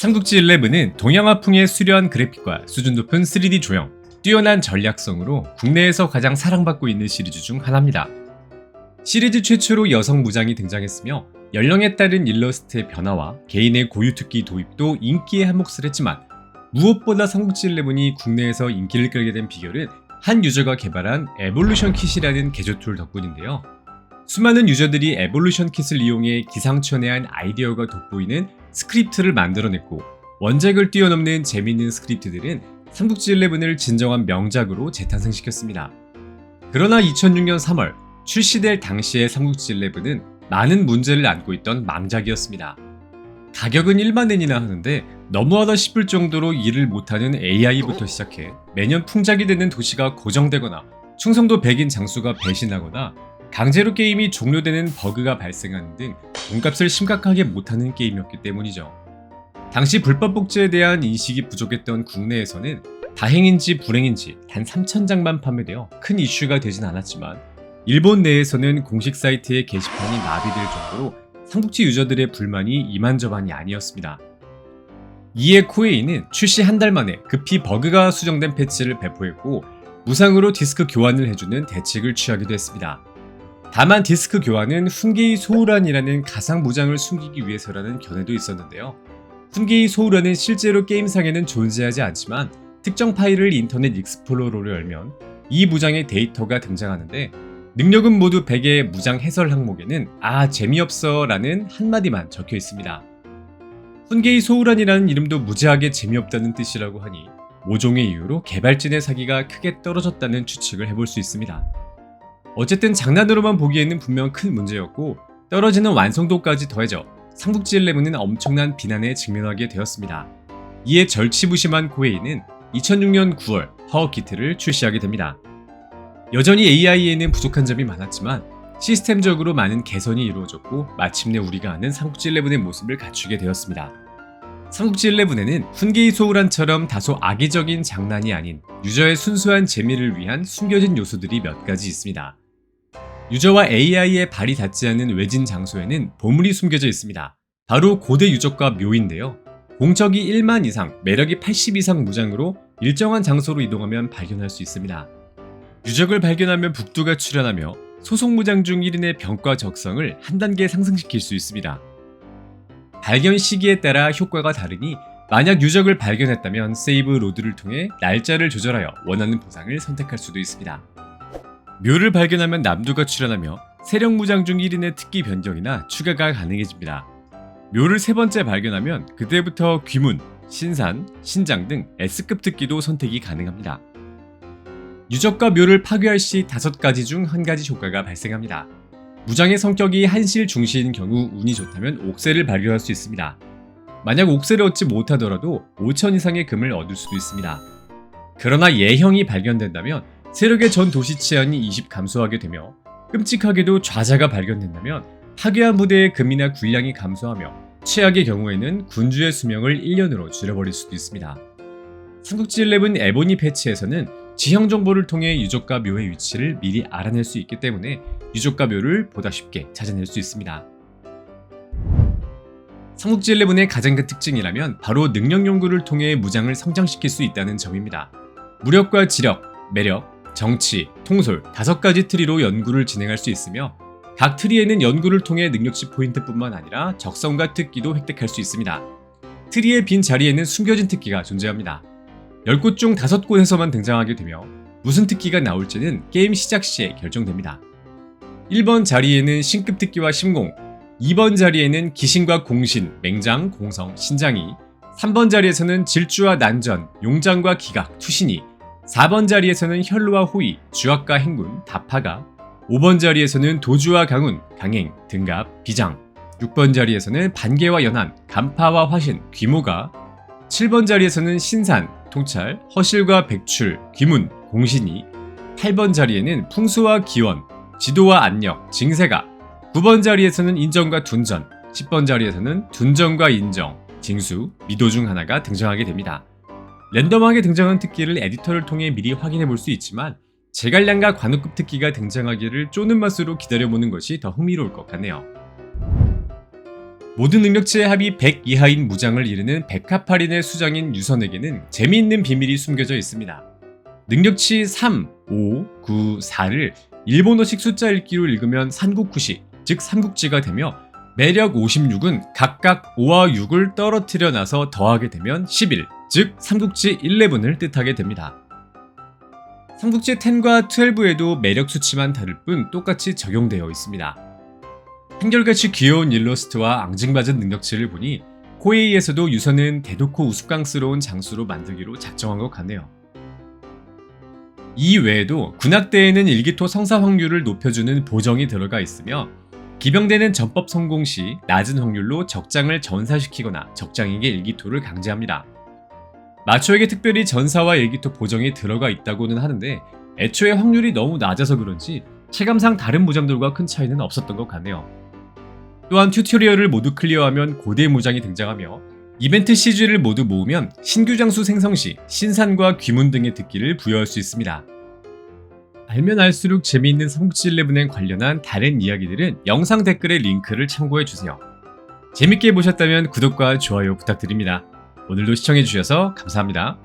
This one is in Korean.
삼국지 11은 동양화풍의 수려한 그래픽과 수준 높은 3D 조형, 뛰어난 전략성으로 국내에서 가장 사랑받고 있는 시리즈 중 하나입니다. 시리즈 최초로 여성 무장이 등장했으며 연령에 따른 일러스트의 변화와 개인의 고유 특기 도입도 인기에 한몫을 했지만 무엇보다 삼국지 11이 국내에서 인기를 끌게 된 비결은 한 유저가 개발한 에볼루션 킷이라는 개조 툴 덕분인데요. 수많은 유저들이 에볼루션 킷을 이용해 기상천외한 아이디어가 돋보이는 스크립트를 만들어냈고 원작을 뛰어넘는 재밌는 스크립트들은 삼국지 11을 진정한 명작으로 재탄생시켰습니다. 그러나 2006년 3월 출시될 당시의 삼국지 11은 많은 문제를 안고 있던 망작이었습니다. 가격은 1만 엔이나 하는데 너무하다 싶을 정도로 일을 못하는 AI부터 시작해 매년 풍작이 되는 도시가 고정되거나 충성도 100인 장수가 배신하거나 강제로 게임이 종료되는 버그가 발생하는 등 돈값을 심각하게 못하는 게임이었기 때문이죠. 당시 불법 복제에 대한 인식이 부족했던 국내에서는 다행인지 불행인지 단 3,000장만 판매되어 큰 이슈가 되진 않았지만 일본 내에서는 공식 사이트의 게시판이 마비될 정도로 삼국지 유저들의 불만이 이만저만이 아니었습니다. 이에 코에이는 출시 한 달 만에 급히 버그가 수정된 패치를 배포했고 무상으로 디스크 교환을 해주는 대책을 취하기도 했습니다. 다만 디스크 교환은 훈계의 소우란이라는 가상 무장을 숨기기 위해서라는 견해도 있었는데요. 훈계의 소우란은 실제로 게임상에는 존재하지 않지만 특정 파일을 인터넷 익스플로러로 열면 이 무장의 데이터가 등장하는데 능력은 모두 100의 무장 해설 항목에는 아 재미없어 라는 한마디만 적혀 있습니다. 훈계의 소우란이라는 이름도 무지하게 재미없다는 뜻이라고 하니 모종의 이유로 개발진의 사기가 크게 떨어졌다는 추측을 해볼 수 있습니다. 어쨌든 장난으로만 보기에는 분명 큰 문제였고 떨어지는 완성도까지 더해져 삼국지 11은 엄청난 비난에 직면하게 되었습니다. 이에 절치부심한 코에이는 2006년 9월 파워키트를 출시하게 됩니다. 여전히 AI에는 부족한 점이 많았지만 시스템적으로 많은 개선이 이루어졌고 마침내 우리가 아는 삼국지 11의 모습을 갖추게 되었습니다. 삼국지 11에는 훈계의 소우란처럼 다소 악의적인 장난이 아닌 유저의 순수한 재미를 위한 숨겨진 요소들이 몇 가지 있습니다. 유저와 AI의 발이 닿지 않는 외진 장소에는 보물이 숨겨져 있습니다. 바로 고대 유적과 묘인데요. 공적이 1만 이상, 매력이 80 이상 무장으로 일정한 장소로 이동하면 발견할 수 있습니다. 유적을 발견하면 북두가 출현하며 소속 무장 중 1인의 병과 적성을 한 단계 상승시킬 수 있습니다. 발견 시기에 따라 효과가 다르니 만약 유적을 발견했다면 세이브 로드를 통해 날짜를 조절하여 원하는 보상을 선택할 수도 있습니다. 묘를 발견하면 남두가 출현하며 세력 무장 중 1인의 특기 변경이나 추가가 가능해집니다. 묘를 세 번째 발견하면 그때부터 귀문, 신산, 신장 등 S급 특기도 선택이 가능합니다. 유적과 묘를 파괴할 시 다섯 가지 중한 가지 효과가 발생합니다. 무장의 성격이 한실 중시인 경우 운이 좋다면 옥새를 발견할 수 있습니다. 만약 옥새를 얻지 못하더라도 5천 이상의 금을 얻을 수도 있습니다. 그러나 예형이 발견된다면 세력의 전 도시 치안이 20 감소하게 되며 끔찍하게도 좌자가 발견된다면 파괴한 부대의 금이나 군량이 감소하며 최악의 경우에는 군주의 수명을 1년으로 줄여버릴 수도 있습니다. 삼국지 11 에보니 패치에서는 지형 정보를 통해 유적과 묘의 위치를 미리 알아낼 수 있기 때문에 유적과 묘를 보다 쉽게 찾아낼 수 있습니다. 삼국지 11의 가장 큰 특징이라면 바로 능력 연구를 통해 무장을 성장시킬 수 있다는 점입니다. 무력과 지력, 매력, 정치, 통솔 다섯 가지 트리로 연구를 진행할 수 있으며 각 트리에는 연구를 통해 능력치 포인트뿐만 아니라 적성과 특기도 획득할 수 있습니다. 트리의 빈 자리에는 숨겨진 특기가 존재합니다. 10곳 중 5곳에서만 등장하게 되며 무슨 특기가 나올지는 게임 시작 시에 결정됩니다. 1번 자리에는 신급 특기와 심공, 2번 자리에는 기신과 공신, 맹장, 공성, 신장이, 3번 자리에서는 질주와 난전, 용장과 기각, 투신이, 4번 자리에서는 혈루와 호의, 주악과 행군, 다파가, 5번 자리에서는 도주와 강운, 강행, 등갑, 비장, 6번 자리에서는 반개와 연한, 간파와 화신, 귀모가, 7번 자리에서는 신산, 통찰, 허실과 백출, 귀문, 공신이, 8번 자리에는 풍수와 기원, 지도와 안력, 징세가, 9번 자리에서는 인정과 둔전, 10번 자리에서는 둔전과 인정, 징수, 미도 중 하나가 등장하게 됩니다. 랜덤하게 등장한 특기를 에디터를 통해 미리 확인해 볼 수 있지만 제갈량과 관우급 특기가 등장하기를 쪼는 맛으로 기다려보는 것이 더 흥미로울 것 같네요. 모든 능력치의 합이 100 이하인 무장을 이르는 백합할인의 수장인 유선에게는 재미있는 비밀이 숨겨져 있습니다. 능력치 3, 5, 9, 4를 일본어식 숫자 읽기로 읽으면 산국구시, 즉 삼국지가 되며 매력 56은 각각 5와 6을 떨어뜨려 놔서 더하게 되면 11, 즉 삼국지 11을 뜻하게 됩니다. 삼국지 10과 12에도 매력 수치만 다를 뿐 똑같이 적용되어 있습니다. 한결같이 귀여운 일러스트와 앙증맞은 능력치를 보니 코에이에서도 유선은 대놓고 우스꽝스러운 장수로 만들기로 작정한 것 같네요. 이 외에도 군악대에는 일기토 성사 확률을 높여주는 보정이 들어가 있으며 기병대는 전법 성공 시 낮은 확률로 적장을 전사시키거나 적장에게 일기토를 강제합니다. 마초에게 특별히 전사와 일기토 보정이 들어가 있다고는 하는데 애초에 확률이 너무 낮아서 그런지 체감상 다른 무장들과 큰 차이는 없었던 것 같네요. 또한 튜토리얼을 모두 클리어하면 고대 무장이 등장하며 이벤트 CG를 모두 모으면 신규 장수 생성 시 신산과 귀문 등의 특기를 부여할 수 있습니다. 알면 알수록 재미있는 삼국지 11에 관련한 다른 이야기들은 영상 댓글에 링크를 참고해주세요. 재밌게 보셨다면 구독과 좋아요 부탁드립니다. 오늘도 시청해주셔서 감사합니다.